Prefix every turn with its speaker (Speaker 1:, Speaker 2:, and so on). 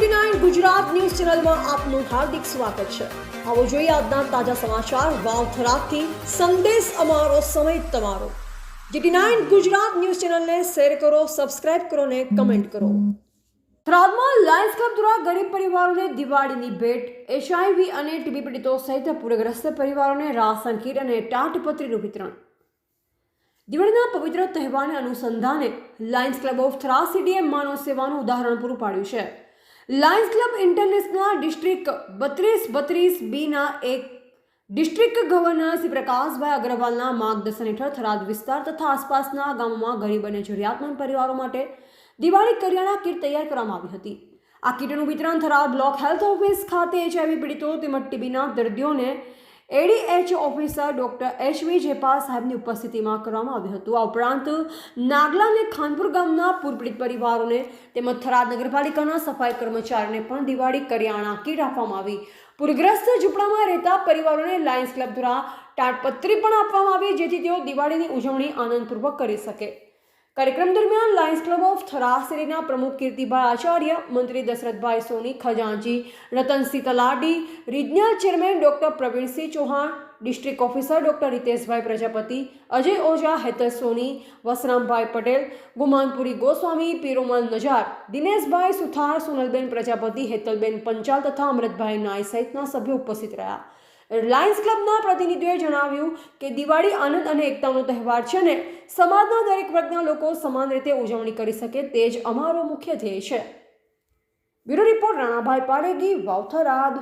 Speaker 1: Nine Gujarat news ચેનલમાં આપનું હાર્દિક સ્વાગત છે. આવો જોઈએ આજના તાજા સમાચાર વાવથરાથી સંદેશ અમારો, સમય તમારો. જીટી નાઇન ગુજરાત ન્યૂઝ ચેનલને શેર કરો, સબસ્ક્રાઇબ કરો ને કમેન્ટ કરો. થરાદમાં લાયન્સ ક્લબ દ્વારા ગરીબ પરિવારોને દિવાળીની ભેટ. એચઆઈવી અને ટીબી પીડિતો સહિત પૂરગ્રસ્ત પરિવારોને રાશન કીટ અને ટાટપત્રીનું વિતરણ. દિવાળીના પવિત્ર તહેવારને અનુસંધાને લાયન્સ ક્લબ ઓફ થરા સિટીએ માનવ સેવાનું ઉદાહરણ પૂરું પાડ્યું છે. લાયન્સ ક્લબ ઇન્ટરનેશનલ ડિસ્ટ્રિક્ટ બત્રીસ બત્રીસ બીના એક ડિસ્ટ્રિક્ટ ગવર્નર શ્રી પ્રકાશભાઈ અગ્રવાલના માર્ગદર્શન હેઠળ થરાદ વિસ્તાર તથા આસપાસના ગામોમાં ગરીબ અને જરૂરિયાતમંદ પરિવારો માટે દિવાળી કરિયાણા કીટ તૈયાર કરવામાં આવી હતી. આ કીટનું વિતરણ થરાદ બ્લોક હેલ્થ ઓફિસ ખાતે એચઆઈવી પીડિતો તેમજ ટીબીના દર્દીઓને ADH officer doctor HV Jepal સાહેબની ઉપસ્થિતિમાં કરવામાં આવ્યું હતું. આ ઉપરાંત નાગલા અને ખાનપુર ગામના પૂરપીડિત પરિવારોને તેમજ થરાદ નગરપાલિકાના સફાઈ કર્મચારીને પણ દિવાળી કરિયાણા કીટ આપવામાં આવી. પૂરગ્રસ્ત ઝૂંપડામાં રહેતા પરિવારોને લાયન્સ ક્લબ દ્વારા તાટપત્રી પણ આપવામાં આવી, જેથી તેઓ દિવાળીની ઉજવણી આનંદપૂર્વક કરી શકે. કાર્યક્રમ દરમિયાન લાયન્સ ક્લબ ઓફ થરા સિટીના પ્રમુખ કીર્તિભાઈ આચાર્ય મંત્રી દશરથભાઈ સોની ખજાનચી Ratansinh Taladi regional chairman doctor Pravinsinh Chauhan district officer doctor Riteshbhai Prajapati Ajay Oza Hetar Soni Vasrambhai Patel Gumanpuri Goswami Piromal Najar Dineshbhai Suthar Sonalben Prajapati Hetalben Panchal તથા અમૃતભાઈ નાય સહિતના સભ્યો ઉપસ્થિત રહ્યા Lions ક્લબના પ્રતિનિધિઓએ જણાવ્યું કે દિવાળી આનંદ અને એકતાનો તહેવાર છે ને સમાજના દરેક વર્ગના લોકો સમાન રીતે ઉજવણી કરી શકે તે જ અમારો મુખ્ય ધ્યેય છે. બ્યુરો રિપોર્ટ રાણાભાઈ પારેગી વાવથરાદ